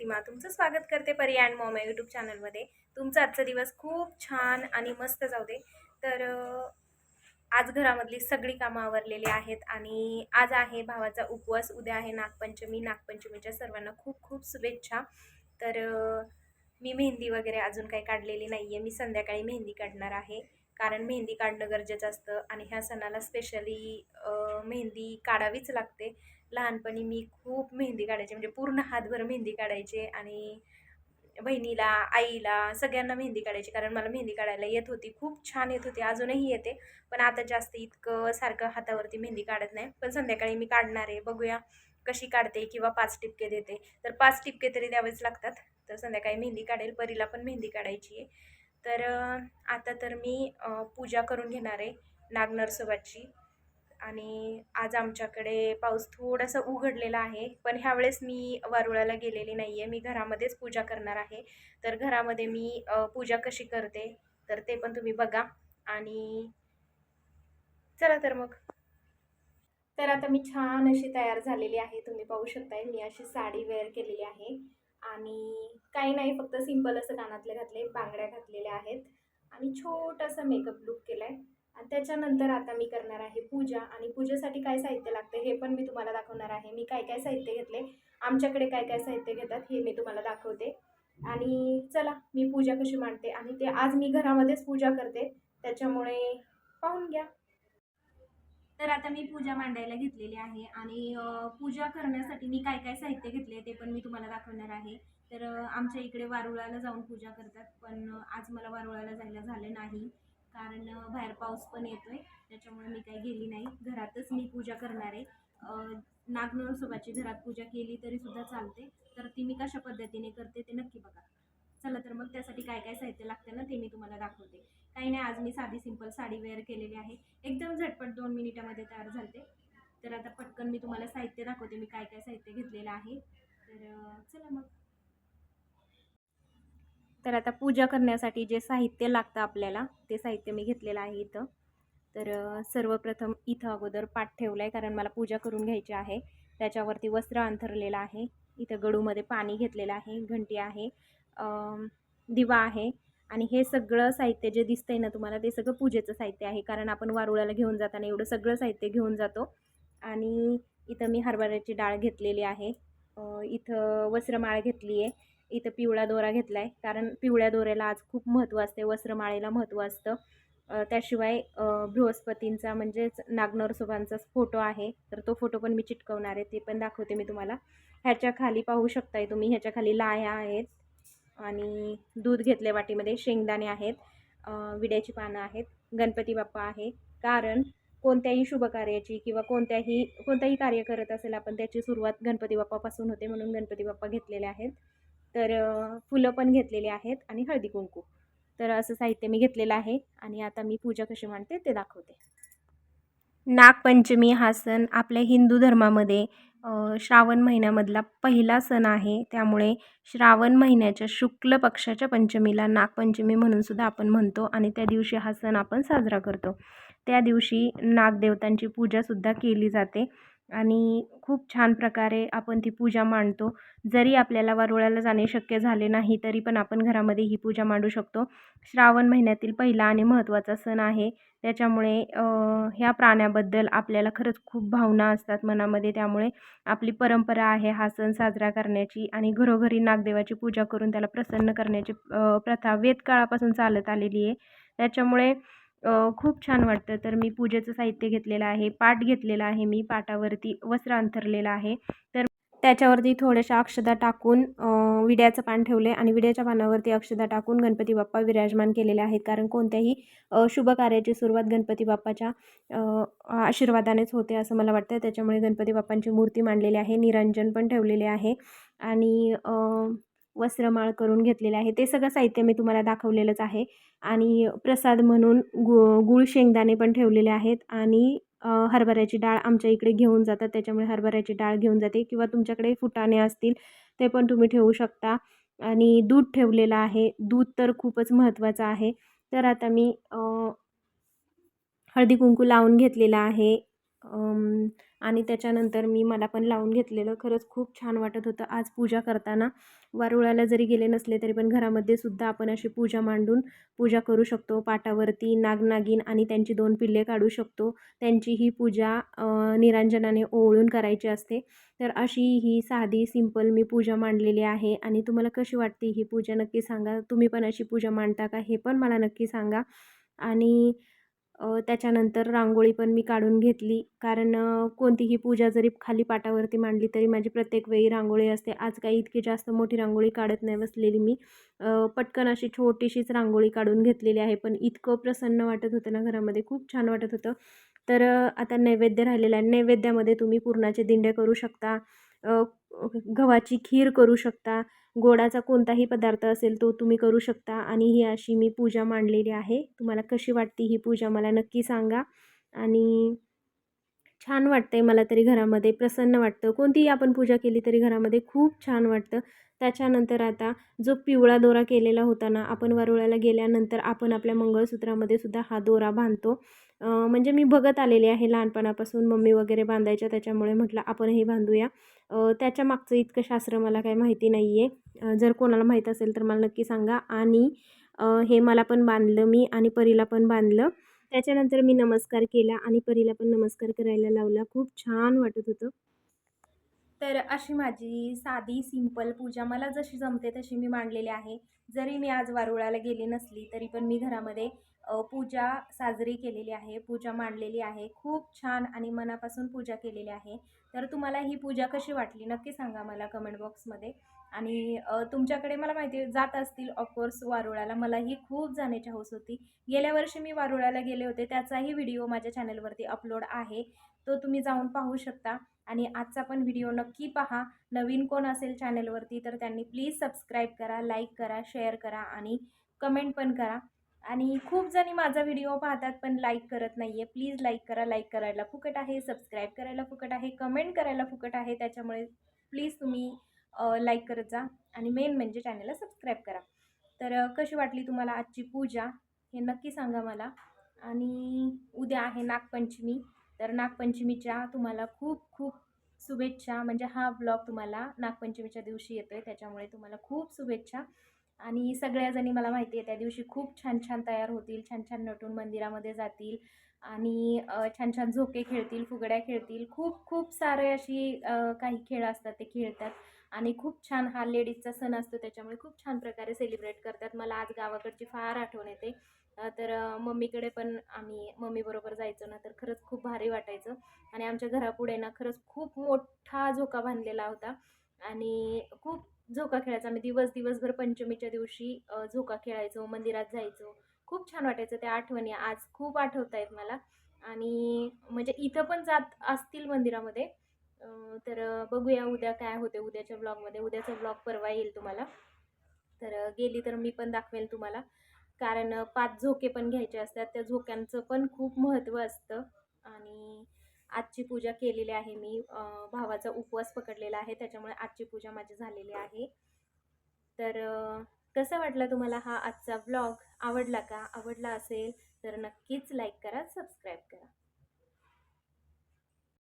प्रतिमा. तुमचं स्वागत करते परी अँड मॉम या यूट्यूब चॅनलमध्ये तुमचा आजचा दिवस खूप छान आणि मस्त जाऊ दे. तर आज घरामधली सगळी कामं आवरलेली आहेत आणि आज आहे भावाचा उपवास. उद्या आहे नागपंचमी. नागपंचमीच्या सर्वांना खूप खूप शुभेच्छा. तर मी मेहंदी वगैरे अजून काही काढलेली नाही आहे मी संध्याकाळी मेहंदी काढणार आहे. कारण मेहंदी काढणं गरजेचं असतं आणि ह्या सणाला स्पेशली मेहंदी काढावीच लागते. लहानपणी मी खूप मेहंदी काढायचे म्हणजे पूर्ण हातभर मेहंदी काढायचे आणि बहिणीला आईला सगळ्यांना मेहंदी काढायची कारण मला मेहंदी काढायला येत होती खूप छान येत होती अजूनही येते. पण आता जास्त इतकं सारखं हातावरती मेहंदी काढत नाही. पण संध्याकाळी मी काढणार आहे. बघूया कशी काढते किंवा पाच टिपके देते. तर पाच टिपके तरी द्यावेच लागतात. तर संध्याकाळी मेहंदी काढेल. परीला पण मेहंदी काढायची आहे. तर आता तर मी पूजा करून घेणार आहे. नागनरसोबाची. आणि आज आमच्याकडे पाऊस थोडासा उघडलेला आहे. पण ह्यावेळेस मी वारुळाला गेलेली नाही आहे मी घरामध्येच पूजा करणार आहे. तर घरामध्ये मी पूजा कशी करते तर ते पण तुम्ही बघा. आणि चला तर मग. तर आता मी छान अशी तयार झालेली आहे. तुम्ही पाहू शकताय मी अशी साडी वेअर केलेली आहे. आणि काही नाही फक्त सिंपल असं कानातले घातले बांगड्या घातलेल्या आहेत. आणि छोटासा मेकअप लुक केला आहे आणि त्याच्यानंतर आता मी करणार आहे पूजा. आणि पूजेसाठी काय साहित्य लागतं हे पण मी तुम्हाला दाखवणार आहे. मी काय काय साहित्य घेतले आमच्याकडे काय काय साहित्य घेतात हे मी तुम्हाला दाखवते. आणि चला मी पूजा कशी मांडते आणि ते आज मी घरामध्येच पूजा करते. त्याच्यामुळे पाहून घ्या. तर आता मी पूजा मांडायला घेतलेली आहे आणि पूजा करण्यासाठी मी काय काय साहित्य घेतले ते पण मी तुम्हाला दाखवणार आहे. तर आमच्या इकडे वारुळाला जाऊन पूजा करतात पण आज मला वारुळाला जायला झालं नाही. कारण बाहेर पाऊस पण येतोय. त्याच्यामुळे मी काही गेली नाही. घरातच मी पूजा करणार आहे. अ, नागनरसोबाची घरात पूजा केली तरी सुद्धा चालते. तर ती मी कशा पद्धतीने करते ते नक्की बघा. चला तर मग त्यासाठी काय काय साहित्य लागतं ना ते मी तुम्हाला दाखवते. काही नाही आज मी साधी सिंपल साडी वेअर केलेली आहे. एकदम झटपट दोन मिनिटामध्ये तयार झालते. तर आता पटकन मी तुम्हाला साहित्य दाखवते. मी काय काय साहित्य घेतलेलं आहे. तर चला मग. तर आता पूजा करण्यासाठी जे साहित्य लागतं आपल्याला ते साहित्य मी घेतलेलं आहे इथं. तर सर्वप्रथम इथं अगोदर पाठ ठेवला आहे कारण मला पूजा करून घ्यायची आहे. त्याच्यावरती वस्त्र अंथरलेलं आहे. इथं गडूमध्ये पाणी घेतलेलं आहे. घंटी आहे. दिवा आहे. आणि हे सगळं साहित्य जे दिसतंय ना तुम्हाला ते सगळं पूजेचं साहित्य आहे. कारण आपण वारुळाला घेऊन जाताना एवढं सगळं साहित्य घेऊन जातो. आणि इथं मी हरभऱ्याची डाळ घेतलेली आहे. इथं वस्त्रमाळ घेतली आहे इथं पिवळा दोरा घेतला आहे कारण पिवळ्या दोऱ्याला आज खूप महत्त्व असते वस्त्रमाळेला महत्त्व असतं. त्याशिवाय बृहस्पतींचा म्हणजेच नागनरसोबांचा फोटो आहे. तर तो फोटो पण मी चिटकवणार आहे ते पण दाखवते मी तुम्हाला. ह्याच्या खाली पाहू शकताय तुम्ही ह्याच्या खाली लाया आहेत आणि दूध घेतले वाटीमध्ये शेंगदाणे आहेत विड्याची पानं आहेत गणपती बाप्पा आहे कारण कोणत्याही शुभकार्याची किंवा कोणत्याही कोणताही कार्य करत असेल आपण त्याची सुरुवात गणपती बाप्पापासून होते म्हणून गणपती बाप्पा घेतलेले आहेत. तर फुलं पण घेतलेली आहेत आणि हळदी कुंकू. तर असं साहित्य मी घेतलेलं आहे आणि आता मी पूजा कशी मांडते ते दाखवते. नागपंचमी हा सण आपल्या हिंदू धर्मामध्ये श्रावण महिन्यामधला पहिला सण आहे. त्यामुळे श्रावण महिन्याच्या शुक्ल पक्षाच्या पंचमीला नागपंचमी म्हणून सुद्धा आपण म्हणतो आणि त्या दिवशी हा सण आपण साजरा करतो. त्या दिवशी नागदेवतांची पूजासुद्धा केली जाते. आणि खूप छान प्रकारे आपण ती पूजा मांडतो. जरी आपल्याला वारुळाला जाणे शक्य झाले नाही तरी पण आपण घरामध्ये ही पूजा मांडू शकतो. श्रावण महिन्यातील पहिला आणि महत्त्वाचा सण आहे. त्याच्यामुळे ह्या प्राण्याबद्दल आपल्याला खरंच खूप भावना असतात मनामध्ये. त्यामुळे आपली परंपरा आहे हा सण साजरा करण्याची आणि घरोघरी नागदेवाची पूजा करून त्याला प्रसन्न करण्याची प्रथा वेदकाळापासून चालत आलेली आहे. त्याच्यामुळे खूप छान वाटतं. तर मी पूजेचं साहित्य घेतलेलं आहे पाट घेतलेला आहे मी पाटावरती वस्त्र अंथरलेलं आहे. तर त्याच्यावरती थोड्याशा अक्षदा टाकून विड्याचं पान ठेवले आणि विड्याच्या पानावरती अक्षदा टाकून गणपती बाप्पा विराजमान केलेले आहेत. कारण कोणत्याही शुभ कार्याची सुरुवात गणपती बाप्पाच्या आशीर्वादानेच होते असं मला वाटतं. त्याच्यामुळे गणपती बाप्पांची मूर्ती मांडलेली आहे निरंजन पण ठेवलेले आहे. आणि वस्त्रमाळ करून घेतलेले आहे. ते सगळं साहित्य मी तुम्हाला दाखवलेलंच आहे. आणि प्रसाद म्हणून गु गुळ शेंगदाणे पण ठेवलेले आहेत. आणि हरभऱ्याची डाळ आमच्या इकडे घेऊन जातात. त्याच्यामुळे हरभऱ्याची डाळ घेऊन जाते. किंवा तुमच्याकडे फुटाणे असतील ते पण तुम्ही ठेवू शकता. आणि दूध ठेवलेलं आहे. दूध तर खूपच महत्त्वाचं आहे. तर आता मी हळदी कुंकू लावून घेतलेला आहे. आणि त्याच्यानंतर मी मला पण लावून घेतलेलं. खरंच खूप छान वाटत होतं. आज पूजा करताना वारुळाला जरी गेले नसले तरी पण घरामध्ये सुद्धा आपण अशी पूजा मांडून पूजा करू शकतो. पाटावरती नागनागिन आणि त्यांची दोन पिल्ले काढू शकतो. त्यांची ही पूजा निरांजनाने ओवळून करायची असते. तर अशी ही साधी सिंपल मी पूजा मांडलेली आहे आणि तुम्हाला कशी वाटते ही पूजा नक्की सांगा. तुम्ही पण अशी पूजा मांडता का हे पण मला नक्की सांगा. आणि त्याच्यानंतर रांगोळी पण मी काढून घेतली. कारण कोणतीही पूजा जरी खाली पाटावरती मांडली तरी माझी प्रत्येक वेळी रांगोळी असते. आज काही इतकी जास्त मोठी रांगोळी काढत नाही बसलेली मी. पटकन अशी छोटीशीच रांगोळी काढून घेतलेली आहे. पण इतकं प्रसन्न वाटत होतं ना घरामध्ये. खूप छान वाटत होतं. तर आता नैवेद्य राहिलेला आहे. नैवेद्यामध्ये तुम्ही पुरणाचे दिंडे करू शकता. गव्हाची खीर करू शकता. गोडाचा कोणताही पदार्थ असेल तो तुम्ही करू शकता आणि ही अशी मी पूजा मांडलेली आहे. तुम्हाला कशी वाटते ही पूजा मला नक्की सांगा. आणि छान वाटतंय मला तरी घरामध्ये प्रसन्न वाटतं. कोणतीही आपण पूजा केली तरी घरामध्ये खूप छान वाटतं. त्याच्यानंतर आता जो पिवळा दोरा केलेला होता ना आपण वरुळ्याला गेल्यानंतर आपण आपल्या मंगळसूत्रामध्ये सुद्धा हा दोरा बांधतो. म्हणजे मी बघत आलेले आहे लहानपणापासून मम्मी वगैरे बांधायच्या त्याच्यामुळे म्हटलं आपणही बांधूया. त्याच्या मागचं इतकं शास्त्र मला काही माहिती नाही आहे जर कोणाला माहीत असेल तर मला नक्की सांगा. आणि हे मला पण बांधलं मी आणि परीला पण बांधलं. त्याच्यानंतर मी नमस्कार केला आणि परीला पण नमस्कार करायला लावला. खूप छान वाटत होतं. तर अशी माझी साधी सिंपल पूजा मला जशी जमते तशी मी मांडलेली आहे. जरी मी आज वारुळाला गेली नसली तरी पण मी घरामध्ये पूजा साजरी केलेली आहे पूजा मांडलेली आहे. खूप छान आणि मनापासून पूजा केलेली आहे. तर तुम्हाला ही पूजा कशी वाटली नक्की सांगा मला कमेंट बॉक्समध्ये आणि तुमच्याकडे मला माहिती आहे जात असतील ऑफकोर्स वारुळाला. मलाही खूप जाण्याची हौस होती. गेल्या वर्षी मी वारुळाला गेले होते त्याचाही व्हिडिओ माझ्या चॅनलवरती अपलोड आहे. तो तुम्ही जाऊन पाहू शकता. आणि आजचा पण व्हिडिओ नक्की पहा. नवीन कोण असेल चॅनलवरती तर त्यांनी प्लीज सबस्क्राईब करा लाईक करा शेअर करा आणि कमेंट पण करा. आणि खूप जणी माझा व्हिडिओ पाहतात पण लाईक करत नाही आहे प्लीज लाईक करा लाईक करायला फुकट आहे. सबस्क्राईब करायला फुकट आहे. कमेंट करायला फुकट आहे. त्याच्यामुळे प्लीज तुम्ही लाईक करत जा. आणि मेन म्हणजे चॅनलला सबस्क्राईब करा. तर कशी वाटली तुम्हाला आजची पूजा? हे नक्की सांगा मला. आणि उद्या आहे नागपंचमी. तर नागपंचमीच्या तुम्हाला खूप खूप शुभेच्छा. म्हणजे हा ब्लॉग तुम्हाला नागपंचमीच्या दिवशी येतो आहे त्याच्यामुळे तुम्हाला खूप शुभेच्छा. आणि सगळ्याजणी मला माहिती आहे त्या दिवशी खूप छान छान तयार होतील छान छान नटून मंदिरामध्ये जातील आणि छान छान झोके खेळतील फुगड्या खेळतील. खूप खूप सारे अशी काही खेळ असतात ते खेळतात. आणि खूप छान हा लेडीजचा सण असतो त्याच्यामुळे खूप छान प्रकारे सेलिब्रेट करतात. मला आज गावाकडची फार आठवण येते. तर मम्मीकडे पण आम्ही मम्मीबरोबर जायचो ना तर खरंच खूप भारी वाटायचं. आणि आमच्या घरापुढे ना खरंच खूप मोठा झोका बांधलेला होता. आणि खूप झोका खेळायचा. आम्ही दिवस दिवसभर पंचमीच्या दिवशी झोका खेळायचो मंदिरात जायचो. खूप छान वाटायचं त्या आठवणी. आज खूप आठवत आहेत मला. आणि म्हणजे इथं पण जात असतील मंदिरामध्ये. तर बघूया उद्या काय होते उद्याच्या ब्लॉगमध्ये उद्याचा ब्लॉग परवा येईल तुम्हाला. तर गेली तर मी पण दाखवेल तुम्हाला. कारण पाच झोके पण घ्यायचे असतात. त्या झोक्यांचं पण खूप महत्त्व असतं. आणि आजची पूजा केलेली आहे मी. भावाचा उपवास पकडलेला आहे. त्याच्यामुळे आजची पूजा माझी झालेली आहे. तर कसं कसा वाटला तुम्हाला हा आजचा ब्लॉग आवडला का? आवडला असेल तर नक्कीच लाईक करा सबस्क्राईब करा.